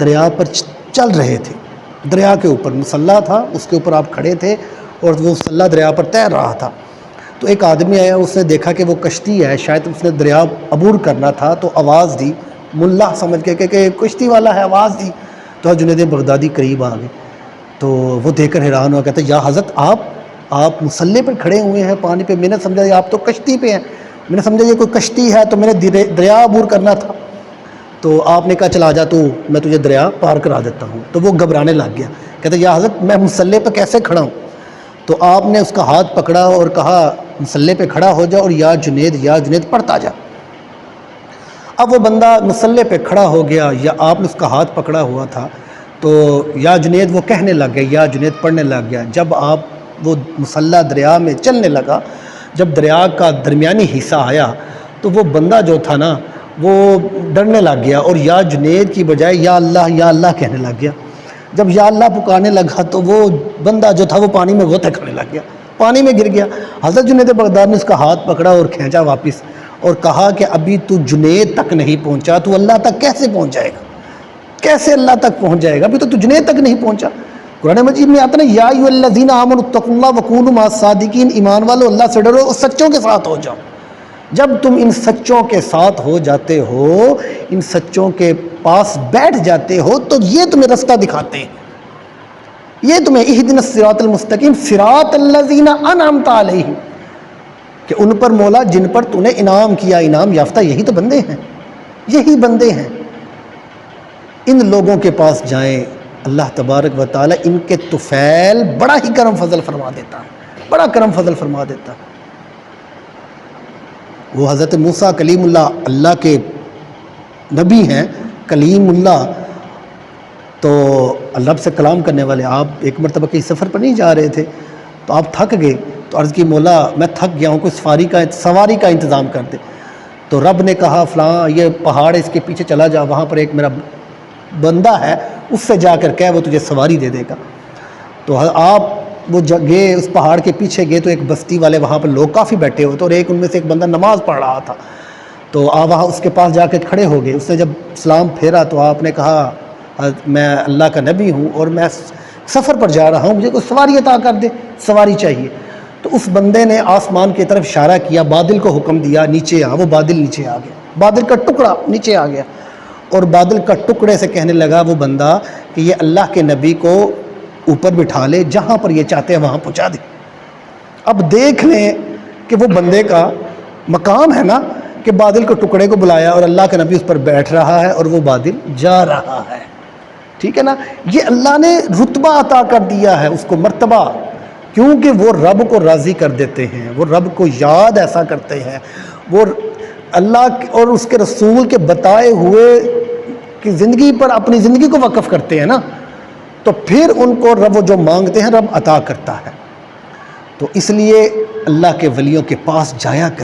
دریا پر چل رہے تھے۔ دریا کے اوپر مسلح تھا، اس کے اوپر آپ کھڑے تھے اور وہ مسلح دریا پر تیر رہا تھا۔ تو ایک آدمی آیا، اس نے دیکھا کہ وہ کشتی ہے، شاید اس نے دریا عبور کرنا تھا، تو آواز دی۔ ملا سمجھ کے کہ کشتی والا ہے، آواز دی۔ تو جنید بغدادی قریب آ گئے تو وہ دیکھ کر حیران ہوا، کہتے یا حضرت، آپ آپ مسلح پر کھڑے ہوئے ہیں، پانی پہ۔ میں نے سمجھا یہ آپ تو کشتی پہ ہیں۔ میں نے سمجھا، یہ کوئی کشتی ہے، تو میں نے دریا عبور کرنا تھا۔ تو آپ نے کہا چلا جا تو میں تجھے دریا پار کرا دیتا ہوں۔ تو وہ گھبرانے لگ گیا۔ کہتے یا حضرت، میں مسلح پہ کیسے کھڑا ہوں؟ تو آپ نے اس کا ہاتھ پکڑا اور کہا، مسلح پہ کھڑا ہو جا اور یا جنید یا جنید پڑھتا جا۔ اب وہ بندہ مسلح پہ کھڑا ہو گیا، یا آپ نے اس کا ہاتھ پکڑا ہوا تھا، تو یا جنید وہ کہنے لگ گیا یا جنید پڑھنے لگ گیا۔ جب آپ وہ مسلح دریا میں چلنے لگا، جب دریا کا درمیانی حصہ آیا، تو وہ بندہ جو تھا نا وہ ڈرنے لگ گیا اور یا جنید کی بجائے یا اللہ یا اللہ کہنے لگ گیا۔ جب یا اللہ پکارنے لگا تو وہ بندہ جو تھا وہ پانی میں غوطے کرنے لگ گیا، پانی میں گر گیا۔ حضرت جنید بغداد نے اس کا ہاتھ پکڑا اور کھینچا واپس اور کہا کہ ابھی تو جنید تک نہیں پہنچا، تو اللہ تک کیسے پہنچ جائے گا؟ کیسے اللہ تک پہنچ جائے گا؟ ابھی تو تو جنید تک نہیں پہنچا۔ قرآن مجید میں آتا نا، یا الذین آمنوا اتقوا اللہ وکونوا مع الصادقین، ایمان والو، اللہ سے ڈرو اور سچوں کے ساتھ ہو جاؤ۔ جب تم ان سچوں کے ساتھ ہو جاتے ہو، ان سچوں کے پاس بیٹھ جاتے ہو، تو یہ تمہیں رستہ دکھاتے ہیں۔ یہ تمہیں اہدن الصراط المستقیم، صراط الذین انعمت علیہم۔ کہ ان پر مولا، جن پر تو نے انعام کیا، انعام یافتہ، یہی تو بندے ہیں۔ یہی بندے ہیں۔ ان لوگوں کے پاس جائیں، اللہ تبارک و تعالی ان کے طفیل بڑا ہی کرم فضل فرما دیتا ہے۔ بڑا کرم فضل فرما دیتا ہے۔ وہ حضرت موسیٰ کلیم اللہ اللہ کے نبی ہیں، کلیم اللہ۔ تو اللہ سے کلام کرنے والے آپ ایک مرتبہ کہیں سفر پر نہیں جا رہے تھے؟ تو آپ تھک گئے۔ تو عرض کی مولا، میں تھک گیا ہوں، کوئی سفاری کا سواری کا انتظام کر دے تو رب نے کہا، فلاں، یہ پہاڑ اس کے پیچھے چلا جا، وہاں پر ایک میرا بندہ ہے، اس سے جا کر کہہ، وہ تجھے سواری دے دے گا۔ تو آپ وہ گئے، اس پہاڑ کے پیچھے گئے تو ایک بستی والے وہاں پر لوگ کافی بیٹھے ہوئے تو اور ایک ان میں سے ایک بندہ نماز پڑھ رہا تھا۔ تو آپ وہاں اس کے پاس جا کے کھڑے ہو گئے۔ اس نے جب سلام پھیرا تو آپ نے کہا ہاں، میں اللہ کا نبی ہوں اور میں سفر پر جا رہا ہوں، مجھے کوئی سواری عطا کر دے، سواری چاہیے۔ تو اس بندے نے آسمان کی طرف اشارہ کیا، بادل کو حکم دیا، نیچے آ، وہ بادل نیچے آ گیا۔ بادل کا ٹکڑا نیچے آ گیا۔ اور بادل کا ٹکڑے سے کہنے لگا وہ بندہ کہ یہ اللہ کے نبی کو اوپر بٹھا لے، جہاں پر یہ چاہتے ہیں وہاں پہنچا دے۔ اب دیکھ لیں کہ وہ بندے کا مقام ہے نا کہ بادل کو ٹکڑے کو بلایا اور اللہ کا نبی اس پر بیٹھ رہا ہے اور وہ بادل جا رہا ہے۔ ٹھیک ہے نا؟ یہ اللہ نے رتبہ عطا کر دیا ہے اس کو، مرتبہ۔ کیونکہ وہ رب کو راضی کر دیتے ہیں، وہ رب کو یاد ایسا کرتے ہیں۔ وہ اللہ اور اس کے رسول کے بتائے ہوئے کی زندگی پر اپنی زندگی کو وقف کرتے ہیں نا۔ تو پھر ان کو رب جو مانگتے ہیں رب عطا کرتا ہے۔ تو اس لیے اللہ کے ولیوں کے پاس جایا کر